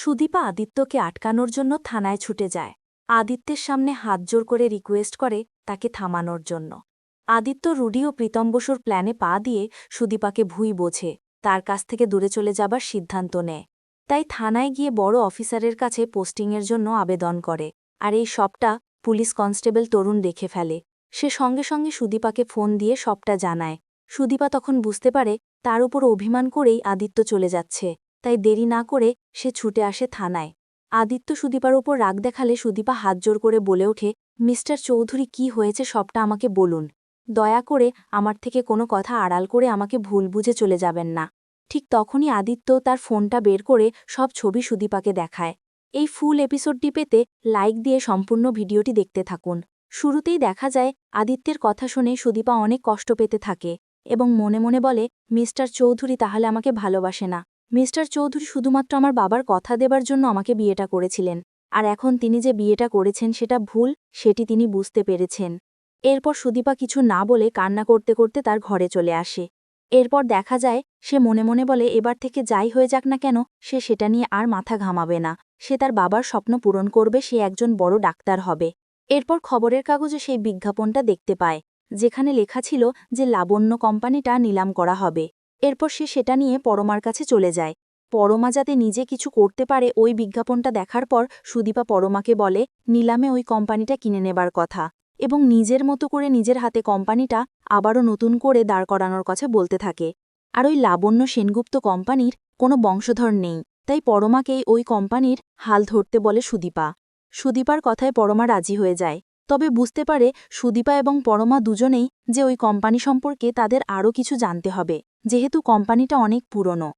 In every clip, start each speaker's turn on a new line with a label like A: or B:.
A: সুদীপা আদিত্যকে আটকানোর জন্য থানায় ছুটে যায়। আদিত্যের সামনে হাত জোর করে রিকোয়েস্ট করে তাকে থামানোর জন্য। আদিত্য রুডি ও প্রীতম বসুর প্ল্যানে পা দিয়ে সুদীপাকে ভুই বোঝে, তার কাছ থেকে দূরে চলে যাবার সিদ্ধান্ত নেয়। তাই থানায় গিয়ে বড় অফিসারের কাছে পোস্টিংয়ের জন্য আবেদন করে, আর এই সবটা পুলিশ কনস্টেবল তরুণ দেখে ফেলে। সে সঙ্গে সঙ্গে সুদীপাকে ফোন দিয়ে সবটা জানায়। সুদীপা তখন বুঝতে পারে, তার উপর অভিমান করেই আদিত্য চলে যাচ্ছে। তাই দেরি না করে সে ছুটে আসে থানায়। আদিত্য সুদীপার ওপর রাগ দেখালে সুদীপা হাত জোর করে বলে ওঠে, মিস্টার চৌধুরী, কি হয়েছে সবটা আমাকে বলুন। দয়া করে আমার থেকে কোনো কথা আড়াল করে আমাকে ভুল বুঝে চলে যাবেন না। ঠিক তখনই আদিত্য তার ফোনটা বের করে সব ছবি সুদীপাকে দেখায়। এই ফুল এপিসোডটি পেতে লাইক দিয়ে সম্পূর্ণ ভিডিওটি দেখতে থাকুন। শুরুতেই দেখা যায়, আদিত্যের কথা শুনে সুদীপা অনেক কষ্ট পেতে থাকে এবং মনে মনে বলে, মিস্টার চৌধুরী তাহলে আমাকে ভালোবাসে না। মিস্টার চৌধুরী শুধুমাত্র আমার বাবার কথা দেবার জন্য আমাকে বিয়েটা করেছিলেন, আর এখন তিনি যে বিয়েটা করেছেন সেটা ভুল, সেটি তিনি বুঝতে পেরেছেন। এরপর সুদীপা কিছু না বলে কান্না করতে করতে তার ঘরে চলে আসে। এরপর দেখা যায়, সে মনে মনে বলে, এবার থেকে যাই হয়ে যাক না কেন, সে সেটা নিয়ে আর মাথা ঘামাবে না। সে তার বাবার স্বপ্ন পূরণ করবে, সে একজন বড় ডাক্তার হবে। এরপর খবরের কাগজে সেই বিজ্ঞাপনটা দেখতে পায়, যেখানে লেখা ছিল যে লাবণ্য কোম্পানিটা নিলাম করা হবে। এরপর সে সেটা নিয়ে পরমার কাছে চলে যায়। পরমা যাতে নিজে কিছু করতে পারে, ওই বিজ্ঞাপনটা দেখার পর সুদীপা পরমাকে বলে, নিলামে ওই কোম্পানিটা কিনে নেবার কথা। এবং নিজের মতো করে নিজের হাতে কোম্পানিটা আবারও নতুন করে দাঁড় করানোর কথা বলতে থাকে। আর ওই লাবণ্য সেনগুপ্ত কোম্পানির কোনো বংশধর নেই, তাই পরমাকেই ওই কোম্পানির হাল ধরতে বলে সুদীপা। সুদীপার কথায় পরমা রাজি হয়ে যায়। তবে বুঝতে পারে সুদীপা এবং পরমা দুজনেই যে ওই কোম্পানি সম্পর্কে তাদের আরও কিছু জানতে হবে, যেহেতু কোম্পানিটা অনেক পুরনো।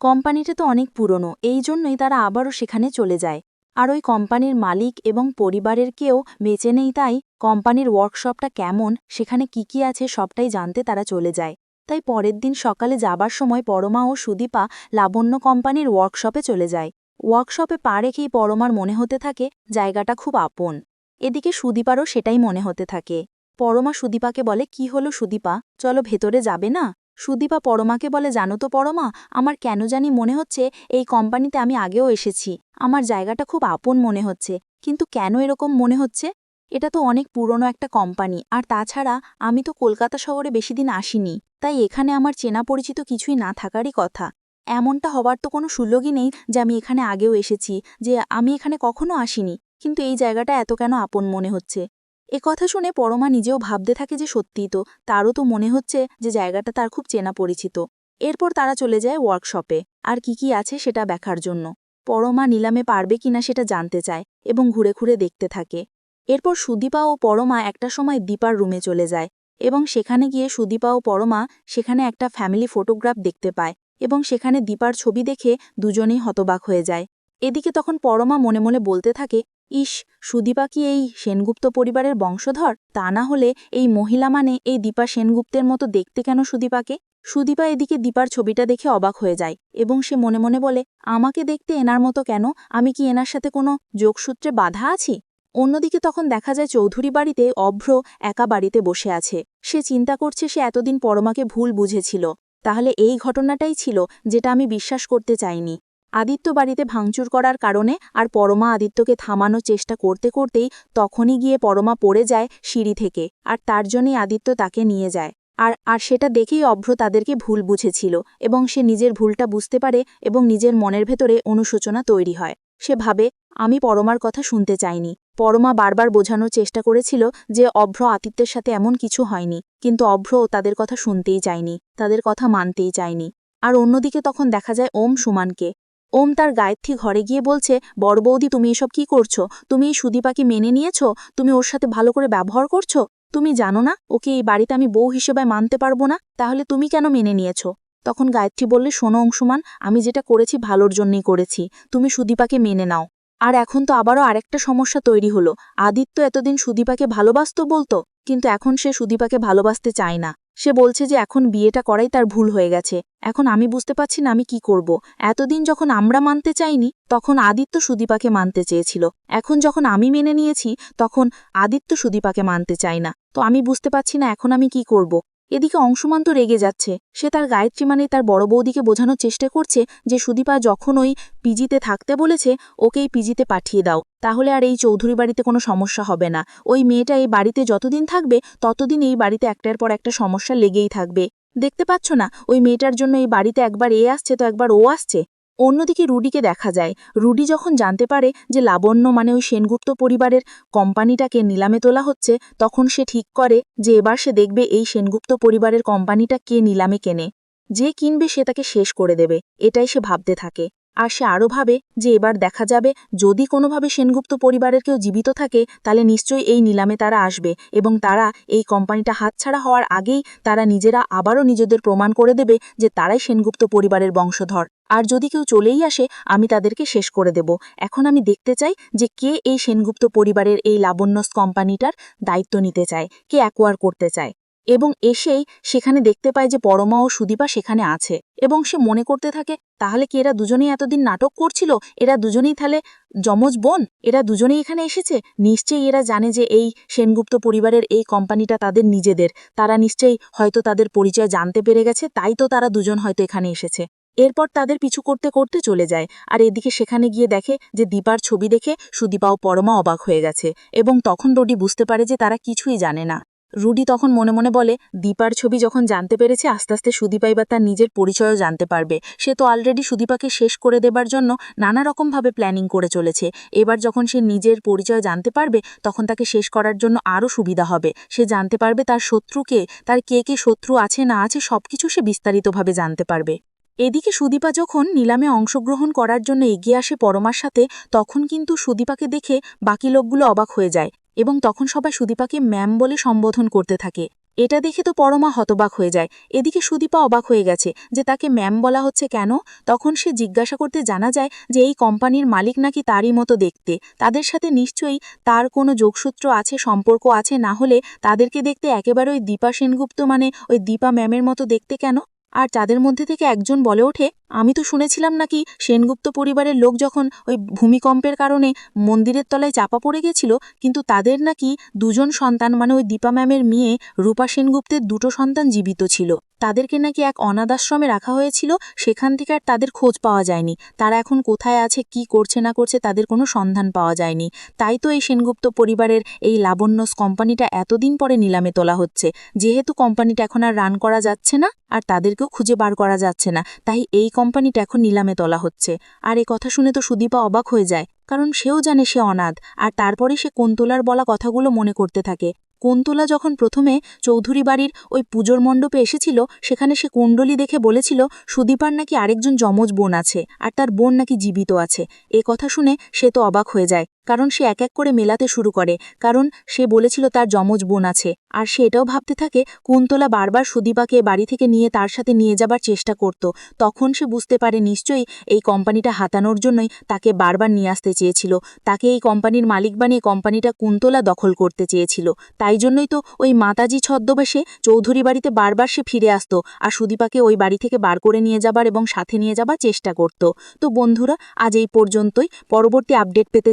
A: কোম্পানিটা তো অনেক পুরনো, এই জন্যই তারা আবারও সেখানে চলে যায়। আর ওই কোম্পানির মালিক এবং পরিবারের কেউ বেঁচে নেই তাই কোম্পানির ওয়ার্কশপটা কেমন, সেখানে কি কি আছে সবটাই জানতে তারা চলে যায়। তাই পরের দিন সকালে যাবার সময় পরমা ও সুদীপা লাবণ্য কোম্পানির ওয়ার্কশপে চলে যায়। ওয়ার্কশপে পা রেখেই পরমার মনে হতে থাকে, জায়গাটা খুব আপন। এদিকে সুদীপারও সেটাই মনে হতে থাকে। পরমা সুদীপাকে বলে, কি হলো সুদীপা? চলো ভেতরে যাবে না? সুদীপা পরমাকে বলে, জানো তো পরমা, আমার কেন জানি মনে হচ্ছে এই কোম্পানিতে আমি আগেও এসেছি। আমার জায়গাটা খুব আপন মনে হচ্ছে। কিন্তু কেন এরকম মনে হচ্ছে? এটা তো অনেক পুরনো একটা কোম্পানি। আর তাছাড়া, আমি তো কলকাতা শহরে বেশি দিন আসিনি। তাই এখানে আমার চেনা পরিচিত কিছুই না থাকারই কথা। এমনটা হবার তো কোনো সুযোগই নেই যে আমি এখানে আগেও এসেছি, যে আমি এখানে কখনো আসিনি। কিন্তু এই জায়গাটা এত কেন আপন মনে হচ্ছে? এ কথা শুনে পরমা নিজেও ভাবতে থাকে যে সত্যিই তো, তারও তো মনে হচ্ছে যে জায়গাটা তার খুব চেনা পরিচিত। এরপর তারা চলে যায় ওয়ার্কশপে আর কি কি আছে সেটা দেখার জন্য। পরমা নিলামে পারবে কিনা সেটা জানতে চায় এবং ঘুরে ঘুরে দেখতে থাকে। এরপর সুদীপা ও পরমা একটা সময় দীপার রুমে চলে যায় এবং সেখানে গিয়ে সুদীপা ও পরমা সেখানে একটা ফ্যামিলি ফটোগ্রাফ দেখতে পায় এবং সেখানে দীপার ছবি দেখে দুজনেই হতবাক হয়ে যায়। এদিকে তখন পরমা মনে মনে বলতে থাকে ইস, সুদীপা কি এই সেনগুপ্ত পরিবারের বংশধর? তা না হলে এই মহিলা মানে এই দীপা সেনগুপ্তের মতো দেখতে কেন সুদীপাকে? সুদীপা এদিকে দীপার ছবিটা দেখে অবাক হয়ে যায় এবং সে মনে মনে বলে, আমাকে দেখতে এনার মতো কেন? আমি কি এনার সাথে কোনো যোগসূত্রে বাধা আছি? অন্যদিকে তখন দেখা যায় চৌধুরী বাড়িতে অভ্র একা বাড়িতে বসে আছে। সে চিন্তা করছে সে এতদিন পরমাকে ভুল বুঝেছিল। তাহলে এই ঘটনাটাই ছিল যেটা আমি বিশ্বাস করতে চাইনি। আদিত্য বাড়িতে ভাঙচুর করার কারণে আর পরমা আদিত্যকে থামানোর চেষ্টা করতে করতেই তখনই গিয়ে পরমা পড়ে যায় সিঁড়ি থেকে, আর তার জন্যই আদিত্য তাকে নিয়ে যায়। আর আর সেটা দেখেই অভ্র তাদেরকে ভুল বুঝেছিল এবং সে নিজের ভুলটা বুঝতে পারে এবং নিজের মনের ভেতরে অনুশোচনা তৈরি হয়। সে ভাবে, আমি পরমার কথা শুনতে চাইনি। পরমা বারবার বোঝানোর চেষ্টা করেছিল যে অভ্র আতিত্যের সাথে এমন কিছু হয়নি, কিন্তু অভ্র তাদের কথা শুনতেই চায়নি, তাদের কথা মানতেই চায়নি। আর অন্যদিকে তখন দেখা যায় ওম সুমানকে। ওম তার গায়ত্রী ঘরে গিয়ে বলছে, বড় বৌদি, তুমি এসব কি করছ? তুমি এই সুদীপাকে মেনে নিয়েছো? তুমি ওর সাথে ভালো করে ব্যবহার করছ? তুমি জানো না? ওকে এই বাড়িতে আমি বউ হিসেবে মানতে পারব না। তাহলে তুমি কেন মেনে নিয়েছো? তখন গায়ত্রী বললে, শোনো অংশুমান, আমি যেটা করেছি ভালোর জন্যই করেছি। তুমি সুদীপাকে মেনে নাও। আর এখন তো আবারও আরেকটা সমস্যা তৈরি হলো। আদিত্য এতদিন সুদীপাকে ভালোবাসত বলতো, কিন্তু এখন সে সুদীপাকে ভালোবাসতে চায় না। সে বলছে যে এখন বিয়েটা করাই তার ভুল হয়ে গেছে। এখন আমি বুঝতে পারছি না আমি কি করব। এতদিন যখন আমরা মানতে চাইনি, তখন আদিত্য সুদীপাকে মানতে চেয়েছিল। এখন যখন আমি মেনে নিয়েছি, তখন আদিত্য সুদীপাকে মানতে চাই না। তো আমি বুঝতে পারছি না এখন আমি কি করব।
B: এদিকে অংশমান তো রেগে যাচ্ছে। সে তার গায়ত্রী মানে তার বড় বৌদিকে বোঝানোর চেষ্টা করছে যে সুদীপা যখন ওই পিজিতে থাকতে বলেছে, ওকেই পিজিতে পাঠিয়ে দাও। তাহলে আর এই চৌধুরী বাড়িতে কোনো সমস্যা হবে না। ওই মেয়েটা এই বাড়িতে যতদিন থাকবে, ততদিন এই বাড়িতে একটার পর একটা সমস্যা লেগেই থাকবে। দেখতে পাচ্ছ না, ওই মেয়েটার জন্য এই বাড়িতে একবার এ আসছে, তো একবার ও আসছে? অন্যদিকে রুডিকে দেখা যায়। রুডি যখন জানতে পারে যে লাবণ্য মানে ওই সেনগুপ্ত পরিবারের কোম্পানিটাকে নিলামে তোলা হচ্ছে, তখন সে ঠিক করে যে এবার সে দেখবে এই সেনগুপ্ত পরিবারের কোম্পানিটা কে নিলামে কেনে। যে কিনবে সে তাকে শেষ করে দেবে, এটাই সে ভাবতে থাকে। আর সে আরও ভাবে যে এবার দেখা যাবে যদি কোনোভাবে সেনগুপ্ত পরিবারের কেউ জীবিত থাকে, তাহলে নিশ্চয়ই এই নিলামে তারা আসবে এবং তারা এই কোম্পানিটা হাতছাড়া হওয়ার আগেই তারা নিজেরা আবারও নিজেদের প্রমাণ করে দেবে যে তারাই সেনগুপ্ত পরিবারের বংশধর। আর যদি কেউ চলেই আসে, আমি তাদেরকে শেষ করে দেব। এখন আমি দেখতে চাই যে কে এই সেনগুপ্ত পরিবারের এই লাবণ্যস কোম্পানিটার দায়িত্ব নিতে চায়, কে অ্যাকোয়ার করতে চায়। এবং এসেই সেখানে দেখতে পায় যে পরমা ও সুদীপা সেখানে আছে। এবং সে মনে করতে থাকে, তাহলে কি এরা দুজনেই এতদিন নাটক করছিল? এরা দুজনেই তাহলে যমজ বোন? এরা দুজনেই এখানে এসেছে? নিশ্চয়ই এরা জানে যে এই সেনগুপ্ত পরিবারের এই কোম্পানিটা তাদের নিজেদের। তারা নিশ্চয়ই হয়তো তাদের পরিচয় জানতে পেরে গেছে, তাই তো তারা দুজন হয়তো এখানে এসেছে। এরপর তাদের পিছু করতে করতে চলে যায়। আর এদিকে সেখানে গিয়ে দেখে যে দীপার ছবি দেখে সুদীপা ও পরমা অবাক হয়ে গেছে। এবং তখন রুডি বুঝতে পারে যে তারা কিছুই জানে না। রুডি তখন মনে মনে বলে, দীপার ছবি যখন জানতে পেরেছে, আস্তে আস্তে সুদীপা এবার তার নিজের পরিচয়ও জানতে পারবে। সে তো অলরেডি সুদীপাকে শেষ করে দেবার জন্য নানা রকমভাবে প্ল্যানিং করে চলেছে। এবার যখন সে নিজের পরিচয় জানতে পারবে, তখন তাকে শেষ করার জন্য আরও সুবিধা হবে। সে জানতে পারবে তার শত্রুকে তার কে কে শত্রু আছে, না আছে, সবকিছু সে বিস্তারিতভাবে জানতে পারবে। এদিকে সুদীপা যখন নিলামে অংশগ্রহণ করার জন্য এগিয়ে আসে পরমার সাথে, তখন কিন্তু সুদীপাকে দেখে বাকি লোকগুলো অবাক হয়ে যায়। এবং তখন সবাই সুদীপাকে ম্যাম বলে সম্বোধন করতে থাকে। এটা দেখে তো পরমা হতবাক হয়ে যায়। এদিকে সুদীপা অবাক হয়ে গেছে যে তাকে ম্যাম বলা হচ্ছে কেন? তখন সে জিজ্ঞাসা করতে জানা যায় যে এই কোম্পানির মালিক নাকি তারই মতো দেখতে। তাদের সাথে নিশ্চয়ই তার কোনো যোগসূত্র আছে, সম্পর্ক আছে, না হলে তাদেরকে দেখতে একেবারে ওই দীপা সেনগুপ্ত মানে ওই দীপা ম্যামের মতো দেখতে কেন? আর তাদের মধ্যে থেকে একজন বলে ওঠে আমি তো শুনেছিলাম নাকি সেনগুপ্ত পরিবারের লোক যখন ওই ভূমিকম্পের কারণে মন্দিরের তলায় চাপা পড়ে গেছিল, কিন্তু তাদের নাকি দুজন সন্তান মানে ওই দীপা ম্যামের মেয়ে রূপা সেনগুপ্তের দুটো সন্তান জীবিত ছিল। তাদেরকে নাকি এক অনাথাশ্রমে রাখা হয়েছিল, সেখান থেকে আর তাদের খোঁজ পাওয়া যায়নি। তারা এখন কোথায় আছে, কি করছে না করছে তাদের কোনো সন্ধান পাওয়া যায়নি। তাই তো এই সেনগুপ্ত পরিবারের এই লাবণ্যস কোম্পানিটা এতদিন পরে নিলামে তোলা হচ্ছে। যেহেতু কোম্পানিটা এখন আর রান করা যাচ্ছে না, আর তাদেরকেও খুঁজে বার করা যাচ্ছে না, তাই এই কোম্পানিটা এখন নিলামে তোলা হচ্ছে। আর এ কথা শুনে তো সুদীপা অবাক হয়ে যায়, কারণ সেও জানে সে অনাথ, আর তারপরে সে কোন্তলার বলা কথাগুলো মনে করতে থাকে। কোন্তলা যখন প্রথমে চৌধুরী বাড়ির ওই পুজোর মণ্ডপে এসেছিল, সেখানে সে কুণ্ডলি দেখে বলেছিল, সুদীপার নাকি আরেকজন যমজ বোন আছে, আর তার বোন নাকি জীবিত আছে। এ কথা শুনে সে তো অবাক হয়ে যায়। কারণ সে এক এক করে মেলাতে শুরু করে, কারণ সে বলেছিল তার যমজ বোন আছে। আর সে এটাও ভাবতে থাকে, কুন্তলা বারবার সুদীপাকে বাড়ি থেকে নিয়ে তার সাথে নিয়ে যাবার চেষ্টা করত। তখন সে বুঝতে পারে নিশ্চয়ই এই কোম্পানিটা হাতানোর জন্যই তাকে বারবার নিয়ে আসতে চেয়েছিল। তাকে এই কোম্পানির মালিক বানিয়ে কোম্পানিটা কুন্তলা দখল করতে চেয়েছিল। তাই জন্যই তো ওই মাতাজি ছদ্মবেশে চৌধুরী বাড়িতে বারবার সে ফিরে আসতো আর সুদীপাকে ওই বাড়ি থেকে বার করে নিয়ে যাবার এবং সাথে নিয়ে যাবার চেষ্টা করত। তো বন্ধুরা, আজ এই পর্যন্তই। পরবর্তী আপডেট পেতে